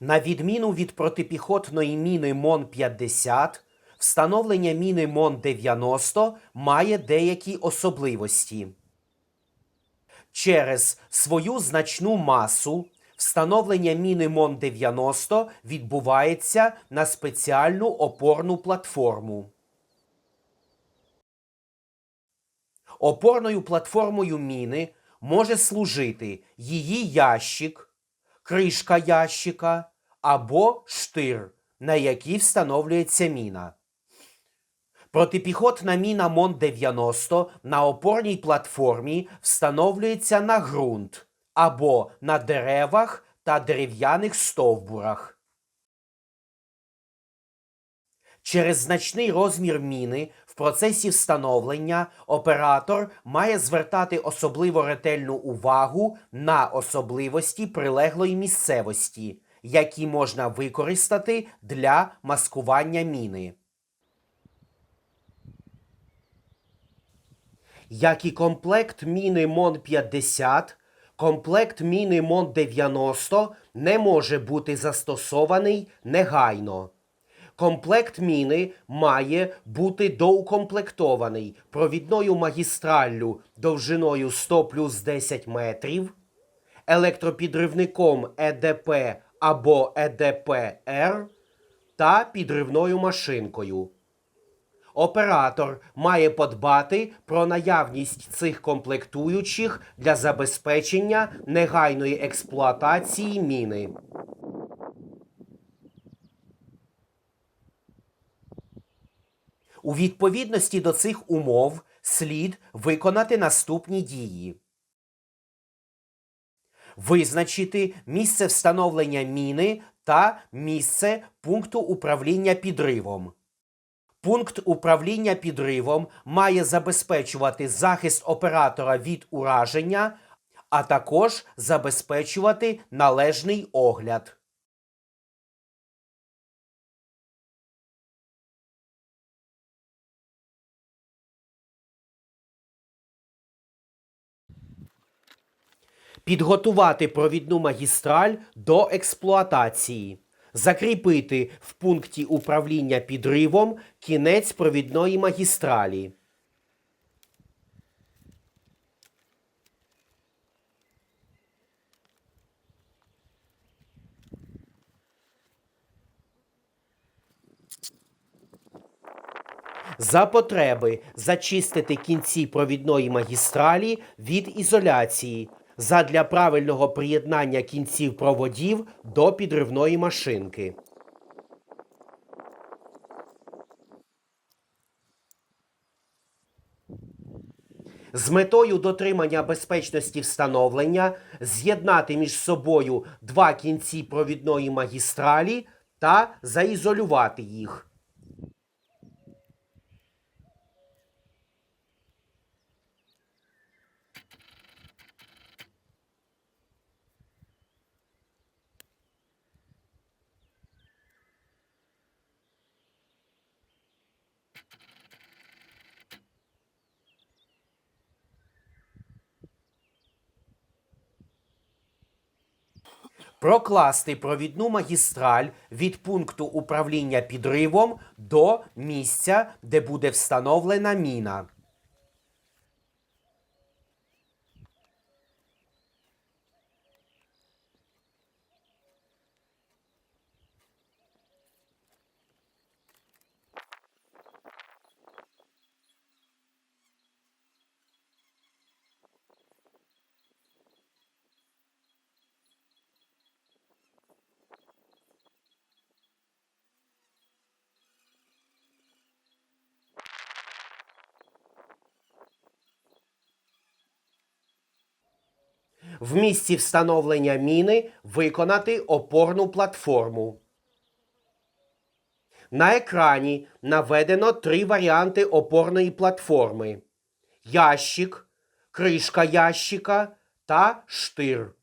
На відміну від протипіхотної міни МОН-50, встановлення міни МОН-90 має деякі особливості. Через свою значну масу встановлення міни МОН-90 відбувається на спеціальну опорну платформу. Опорною платформою міни може служити її ящик, кришка ящика або штир, на який встановлюється міна. Протипіхотна міна МОН-90 на опорній платформі встановлюється на ґрунт або на деревах та дерев'яних стовбурах. Через значний розмір міни в процесі встановлення оператор має звертати особливо ретельну увагу на особливості прилеглої місцевості, які можна використати для маскування міни. Як і комплект міни МОН-50, комплект міни МОН-90 не може бути застосований негайно. Комплект міни має бути доукомплектований провідною магістраллю довжиною 100 плюс 10 метрів, електропідривником ЕДП або ЕДП-Р та підривною машинкою. Оператор має подбати про наявність цих комплектуючих для забезпечення негайної експлуатації міни. У відповідності до цих умов слід виконати наступні дії. Визначити місце встановлення міни та місце пункту управління підривом. Пункт управління підривом має забезпечувати захист оператора від ураження, а також забезпечувати належний огляд. Підготувати провідну магістраль до експлуатації. Закріпити в пункті управління підривом кінець провідної магістралі. За потреби зачистити кінці провідної магістралі від ізоляції задля правильного приєднання кінців проводів до підривної машинки. З метою дотримання безпечності встановлення з'єднати між собою два кінці провідної магістралі та заізолювати їх. Прокласти провідну магістраль від пункту управління підривом до місця, де буде встановлена міна. В місці встановлення міни виконати опорну платформу. На екрані наведено три варіанти опорної платформи: ящик, кришка ящика та штир.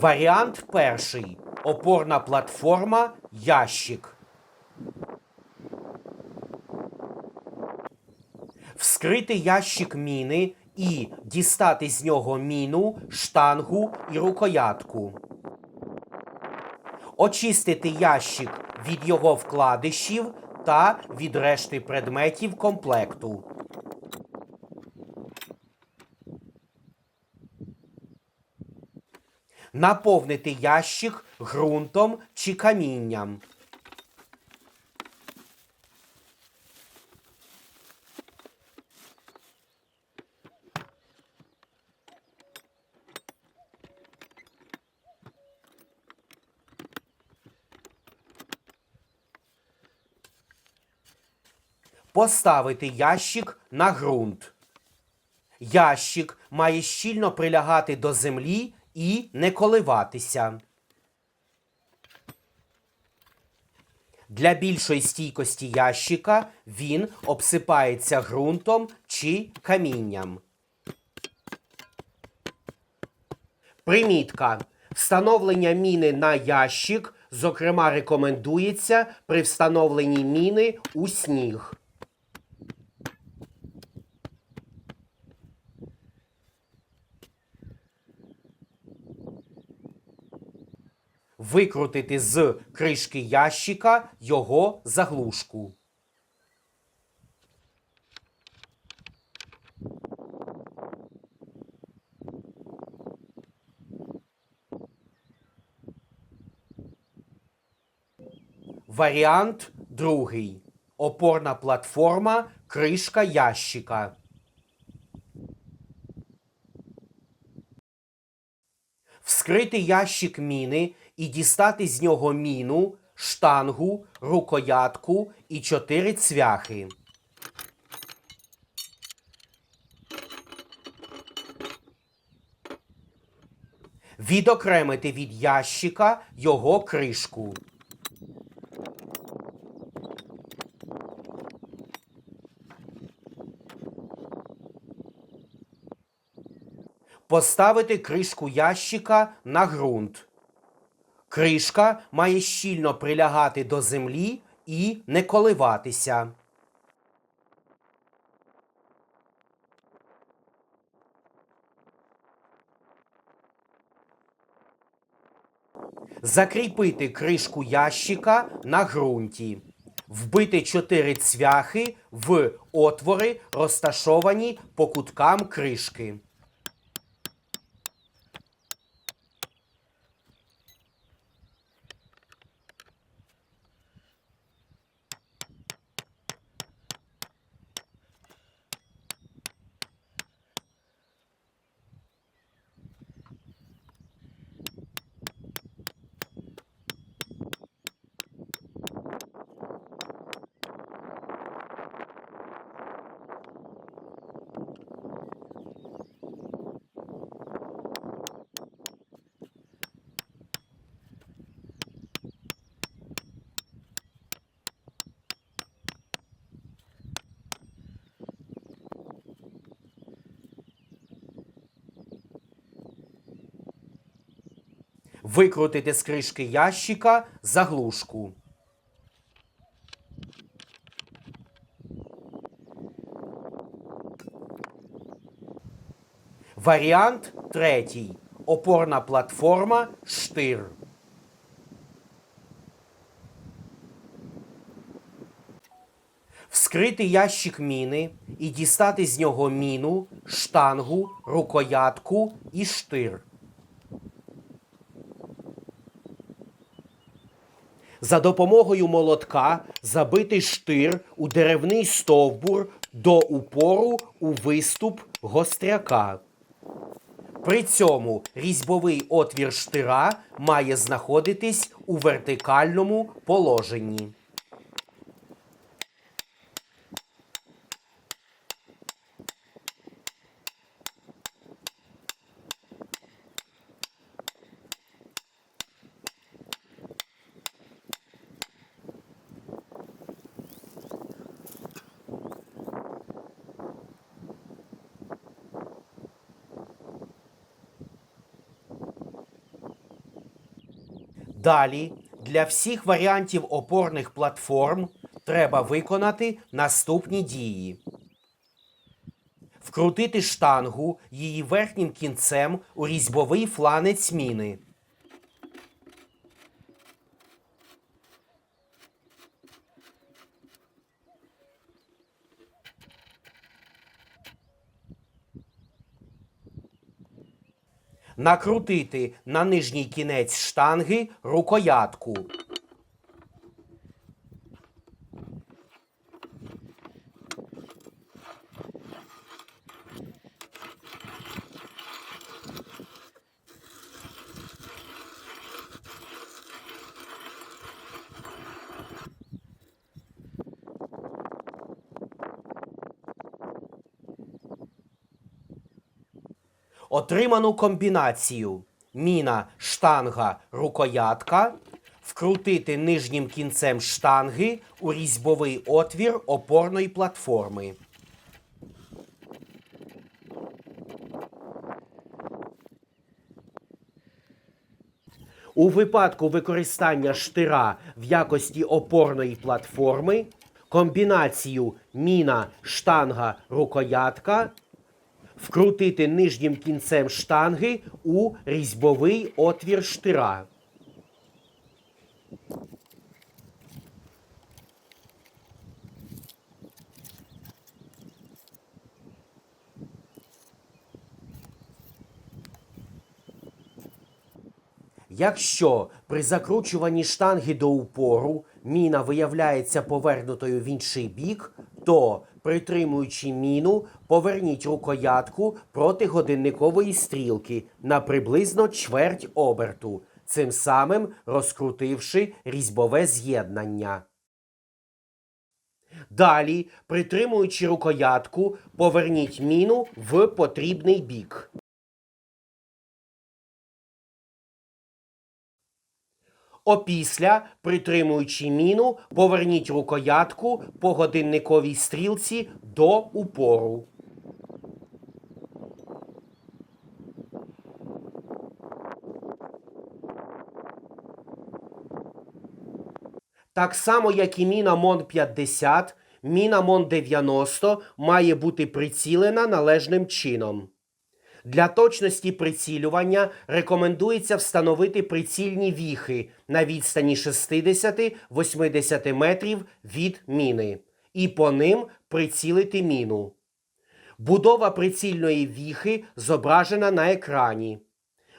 Варіант перший. Опорна платформа ящик. Вскрити ящик міни і дістати з нього міну, штангу і рукоятку. Очистити ящик від його вкладишів та від решти предметів комплекту. Наповнити ящик ґрунтом чи камінням. Поставити ящик на ґрунт. Ящик має щільно прилягати до землі і не коливатися. Для більшої стійкості ящика він обсипається ґрунтом чи камінням. Примітка. Встановлення міни на ящик, зокрема, рекомендується при встановленні міни у сніг. Викрутити з кришки ящика його заглушку. Варіант другий. Опорна платформа, кришка ящика. Вскрити ящик міни і дістати з нього міну, штангу, рукоятку і чотири цвяхи. Відокремити від ящика його кришку. Поставити кришку ящика на ґрунт. Кришка має щільно прилягати до землі і не коливатися. Закріпити кришку ящика на ґрунті. Вбити чотири цвяхи в отвори, розташовані по куткам кришки. Викрутити з кришки ящика заглушку. Варіант третій. Опорна платформа штир. Вскрити ящик міни і дістати з нього міну, штангу, рукоятку і штир. За допомогою молотка забити штир у деревний стовбур до упору у виступ гостряка. При цьому різьбовий отвір штира має знаходитись у вертикальному положенні. Далі для всіх варіантів опорних платформ треба виконати наступні дії. Вкрутити штангу її верхнім кінцем у різьбовий фланець міни. Накрутити на нижній кінець штанги рукоятку. Отриману комбінацію міна, штанга, рукоятка вкрутити нижнім кінцем штанги у різьбовий отвір опорної платформи. У випадку використання штира в якості опорної платформи комбінацію міна, штанга, рукоятка вкрутити нижнім кінцем штанги у різьбовий отвір штира. Якщо при закручуванні штанги до упору міна виявляється повернутою в інший бік, то, притримуючи міну, поверніть рукоятку проти годинникової стрілки на приблизно чверть оберту, цим самим розкрутивши різьбове з'єднання. Далі, притримуючи рукоятку, поверніть міну в потрібний бік. Опісля, притримуючи міну, поверніть рукоятку по годинниковій стрілці до упору. Так само, як і міна МОН 50, міна МОН 90 має бути прицілена належним чином. Для точності прицілювання рекомендується встановити прицільні віхи на відстані 60-80 метрів від міни і по ним прицілити міну. Будова прицільної віхи зображена на екрані.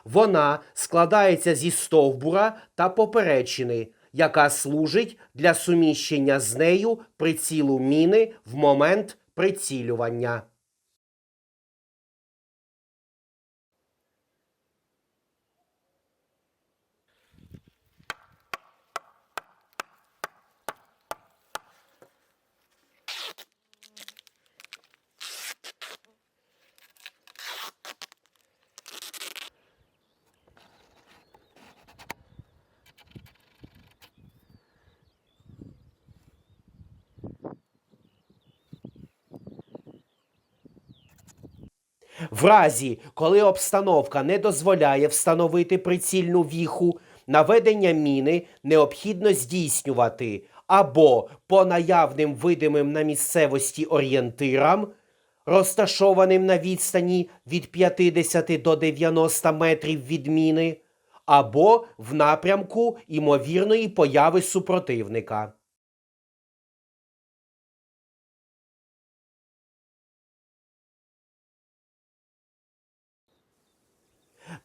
Вона складається зі стовбура та поперечини, яка служить для суміщення з нею прицілу міни в момент прицілювання. В разі, коли обстановка не дозволяє встановити прицільну віху, наведення міни необхідно здійснювати або по наявним видимим на місцевості орієнтирам, розташованим на відстані від 50 до 90 метрів від міни, або в напрямку імовірної появи супротивника.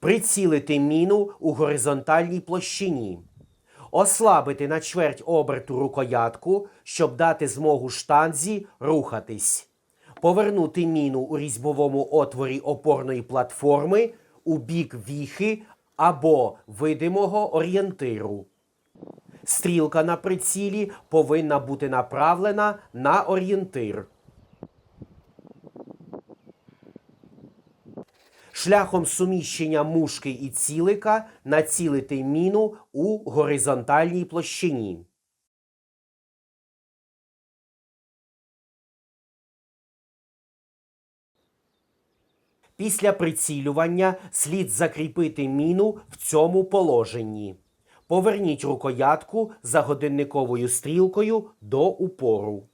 Прицілити міну у горизонтальній площині. Ослабити на чверть оберту рукоятку, щоб дати змогу штанзі рухатись. Повернути міну у різьбовому отворі опорної платформи у бік віхи або видимого орієнтиру. Стрілка на прицілі повинна бути направлена на орієнтир. Шляхом суміщення мушки і цілика націлити міну у горизонтальній площині. Після прицілювання слід закріпити міну в цьому положенні. Поверніть рукоятку за годинниковою стрілкою до упору.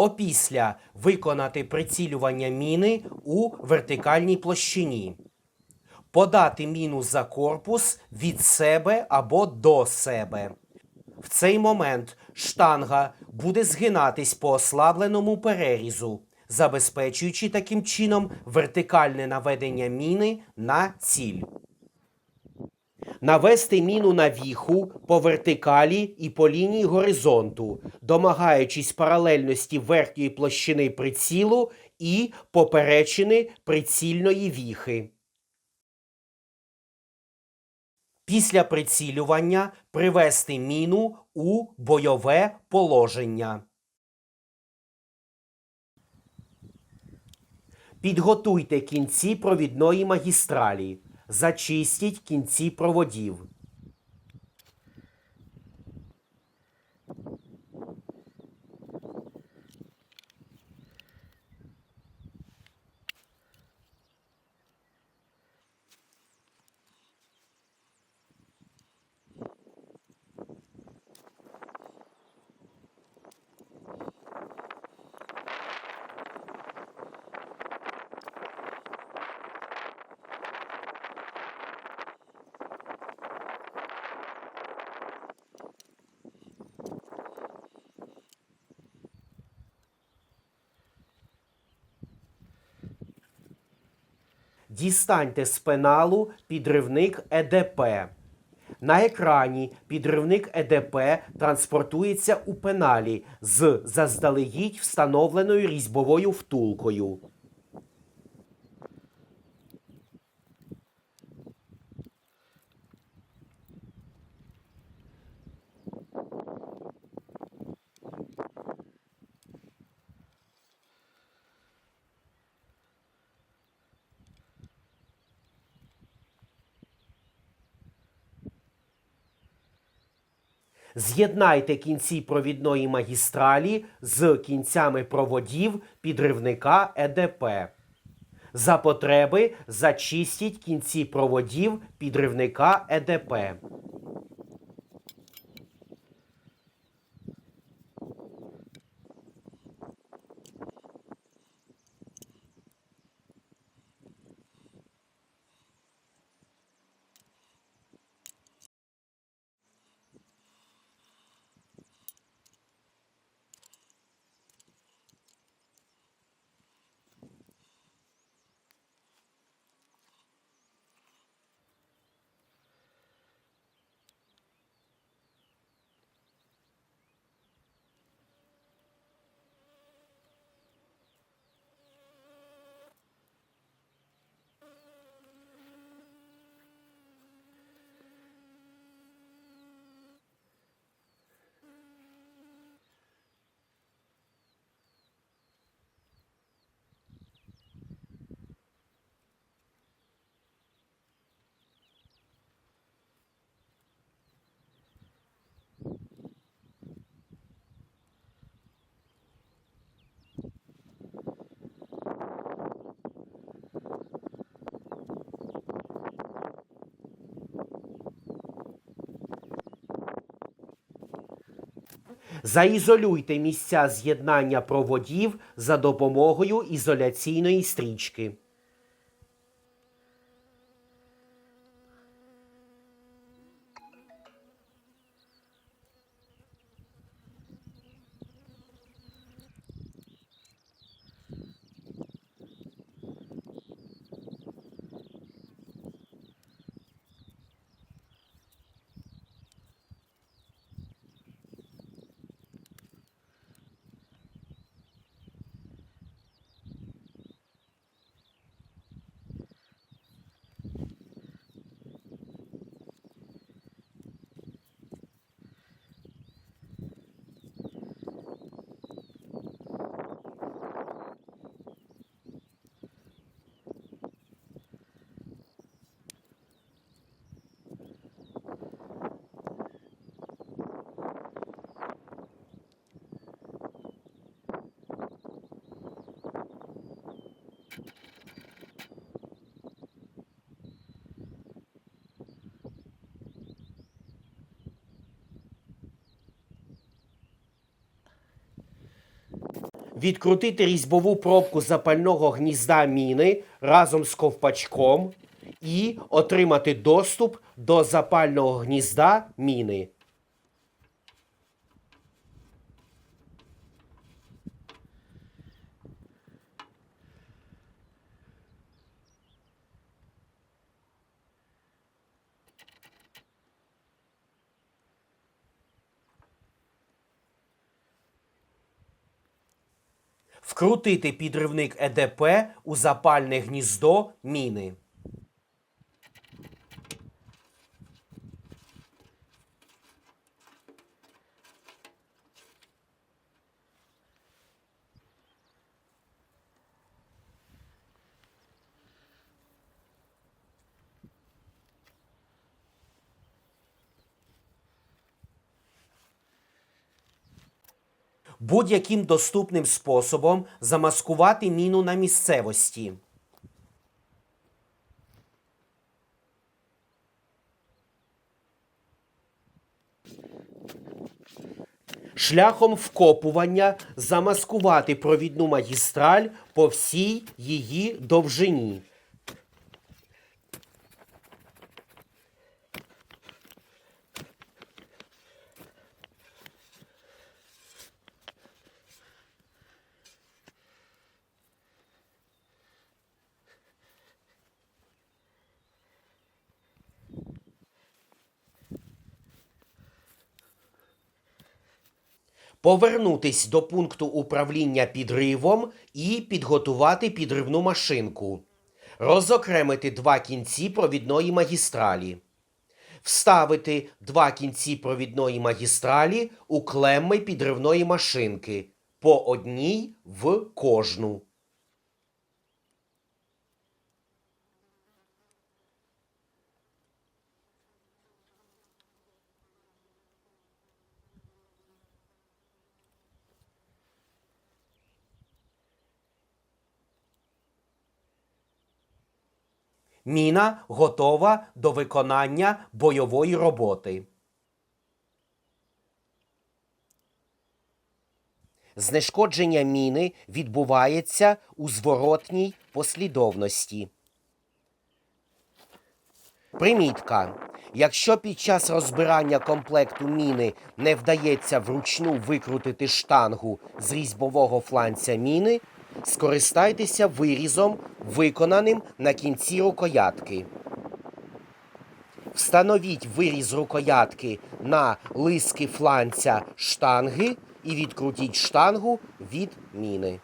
Опісля виконати прицілювання міни у вертикальній площині. Подати міну за корпус від себе або до себе. В цей момент штанга буде згинатись по ослабленому перерізу, забезпечуючи таким чином вертикальне наведення міни на ціль. Навести міну на віху по вертикалі і по лінії горизонту, домагаючись паралельності верхньої площини прицілу і поперечини прицільної віхи. Після прицілювання привести міну у бойове положення. Підготуйте кінці провідної магістралі. Зачистіть кінці проводів. Дістаньте з пеналу підривник ЕДП. На екрані підривник ЕДП транспортується у пеналі з заздалегідь встановленою різьбовою втулкою. З'єднайте кінці провідної магістралі з кінцями проводів підривника ЕДП. За потреби зачистіть кінці проводів підривника ЕДП. Заізолюйте місця з'єднання проводів за допомогою ізоляційної стрічки. Відкрутити різьбову пробку запального гнізда міни разом з ковпачком і отримати доступ до запального гнізда міни. Вкрутити підривник ЕДП у запальне гніздо міни. Будь-яким доступним способом замаскувати міну на місцевості. Шляхом вкопування замаскувати провідну магістраль по всій її довжині. Повернутись до пункту управління підривом і підготувати підривну машинку. Розокремити два кінці провідної магістралі. Вставити два кінці провідної магістралі у клемми підривної машинки по одній в кожну. Міна готова до виконання бойової роботи. Знешкодження міни відбувається у зворотній послідовності. Примітка. Якщо під час розбирання комплекту міни не вдається вручну викрутити штангу з різьбового фланця міни, скористайтеся вирізом, виконаним на кінці рукоятки. Встановіть виріз рукоятки на лиски фланця штанги і відкрутіть штангу від міни.